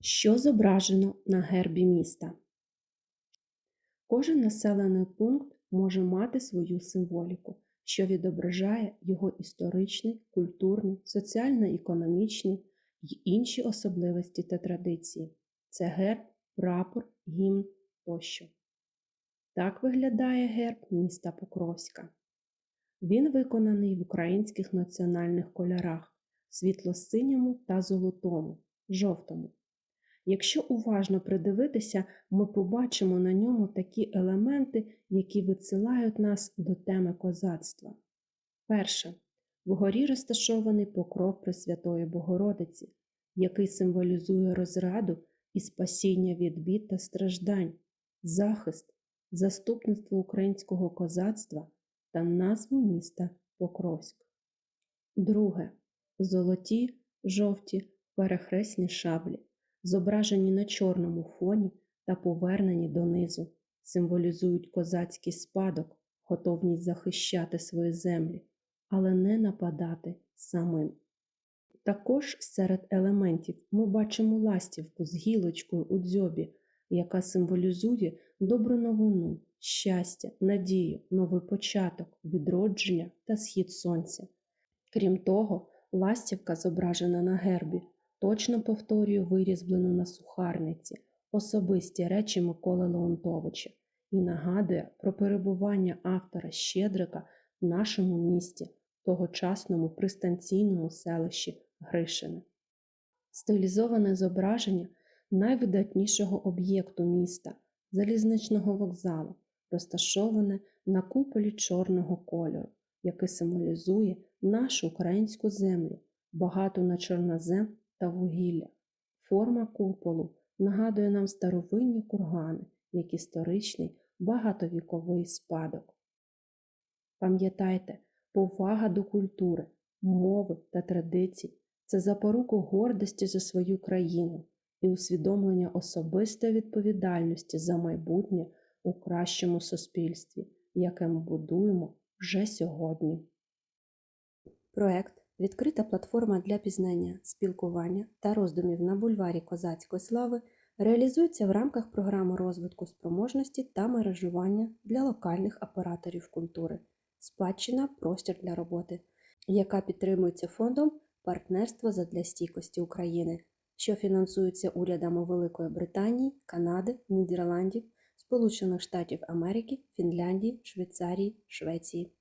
Що зображено на гербі міста? Кожен населений пункт може мати свою символіку, що відображає його історичний, культурний, соціально-економічний й інші особливості та традиції. Це герб, прапор, гімн тощо. Так виглядає герб міста Покровська. Він виконаний в українських національних кольорах світло-синьому та золотому, жовтому. Якщо уважно придивитися, ми побачимо на ньому такі елементи, які висилають нас до теми козацтва. Перше. Вгорі розташований покров Пресвятої Богородиці, який символізує розраду і спасіння від бід та страждань, захист, заступництво українського козацтва та назву міста Покровськ. Друге. Золоті, жовті, перехресні шаблі, зображені на чорному фоні та повернені донизу, символізують козацький спадок, готовність захищати свої землі, але не нападати самим. Також серед елементів ми бачимо ластівку з гілочкою у дзьобі, яка символізує добру новину, щастя, надію, новий початок, відродження та схід сонця. Крім того, ластівка, зображена на гербі, точно повторює вирізблену на сухарниці особисті речі Миколи Леонтовича і нагадує про перебування автора Щедрика в нашому місті, тогочасному пристанційному селищі Гришине. Стилізоване зображення найвидатнішого об'єкту міста залізничного вокзалу, розташоване на куполі чорного кольору, який символізує нашу українську землю, багату на чорнозем та вугілля. Форма куполу нагадує нам старовинні кургани, як історичний багатовіковий спадок. Пам'ятайте, повага до культури, мови та традицій це запоруку гордості за свою країну і усвідомлення особистої відповідальності за майбутнє у кращому суспільстві, яке ми будуємо вже сьогодні. Проект відкрита платформа для пізнання, спілкування та роздумів на бульварі козацької слави реалізується в рамках програми розвитку спроможності та мережування для локальних операторів культури, спадщина простір для роботи, яка підтримується фондом Партнерство задля стійкості України, що фінансується урядами Великої Британії, Канади, Нідерландів, Сполучених Штатів Америки, Фінляндії, Швейцарії, Швеції.